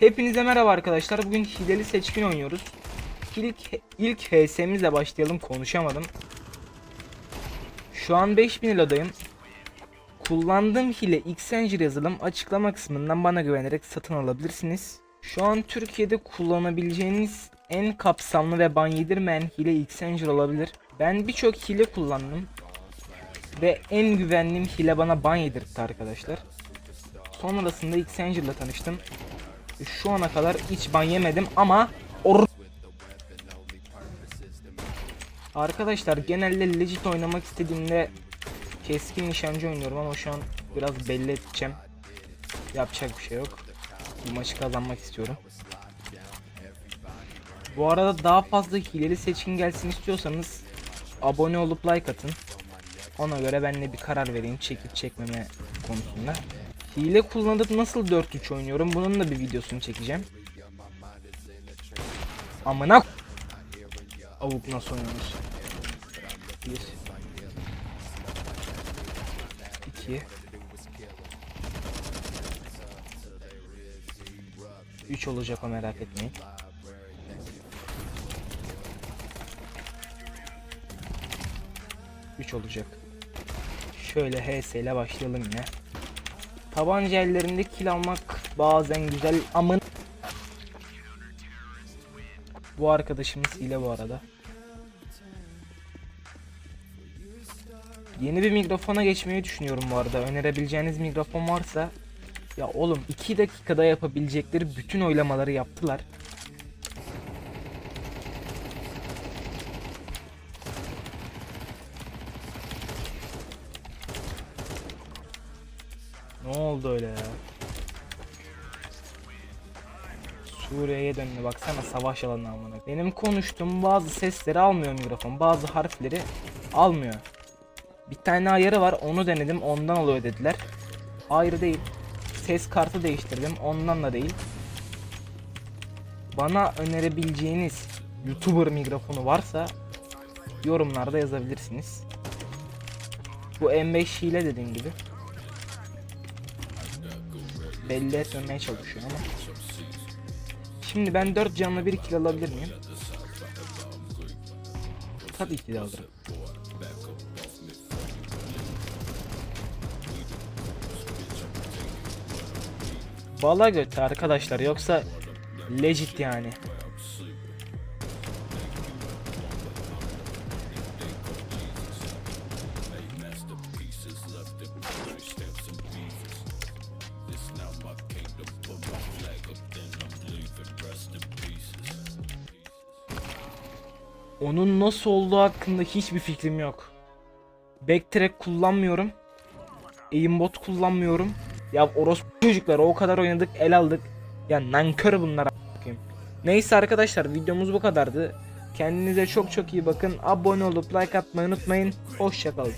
Hepinize merhaba arkadaşlar. Bugün hileli seçkin oynuyoruz. İlk ilk HS'mizle başlayalım. Konuşamadım. Şu an 5000 iladayım. Kullandığım hile Xenger yazılım açıklama kısmından bana güvenerek satın alabilirsiniz. Şu an Türkiye'de kullanabileceğiniz en kapsamlı ve ban yedirmeyen hile Xenger olabilir. Ben birçok hile kullandım. Ve en güvendiğim hile bana ban yedirtti arkadaşlar. Sonrasında Xenger ile tanıştım. Şu ana kadar hiç ban yemedim ama or Arkadaşlar genelde legit oynamak istediğimde keskin nişancı oynuyorum ama şu an biraz belli edeceğim. Yapacak bir şey yok. Bu maçı kazanmak istiyorum. Bu arada daha fazla hileli seçkin gelsin istiyorsanız abone olup like atın. Ona göre ben de bir karar vereyim çekip çekmeme konusunda. Hile kullanıp nasıl 4-3 oynuyorum bunun da bir videosunu çekeceğim. Amına Avuk nasıl oynanır? 1 2 3 olacak o merak etmeyin. Üç olacak. Şöyle HS ile başlayalım yine. Tabanca ellerinde kill almak bazen güzel ama bu arkadaşımız hile bu arada. Yeni bir mikrofona geçmeyi düşünüyorum bu arada. Önerebileceğiniz mikrofon varsa ya oğlum 2 dakikada yapabilecekleri bütün oylamaları yaptılar. Ne oldu öyle ya? Suriye'ye döndü baksana savaş alanı amına. Benim konuştuğum bazı sesleri almıyor mikrofon. Bazı harfleri almıyor. Bir tane ayarı var onu denedim ondan oluyor dediler. Ayrı değil. Ses kartı değiştirdim ondan da değil. Bana önerebileceğiniz YouTuber mikrofonu varsa yorumlarda yazabilirsiniz. Bu M5 hile dediğim gibi. Belli etmemeye çalışıyor ama. Şimdi ben 4 canlı 1 kill alabilir miyim? Tabii ki de alırım. Bala götü arkadaşlar yoksa legit yani. Onun nasıl olduğu hakkında hiçbir fikrim yok. Backtrack kullanmıyorum. Aimbot kullanmıyorum. Ya orospu çocuklar o kadar oynadık el aldık. Ya nankör bunlar bakayım. Neyse arkadaşlar videomuz bu kadardı. Kendinize çok çok iyi bakın. Abone olup like atmayı unutmayın. Hoşçakalın.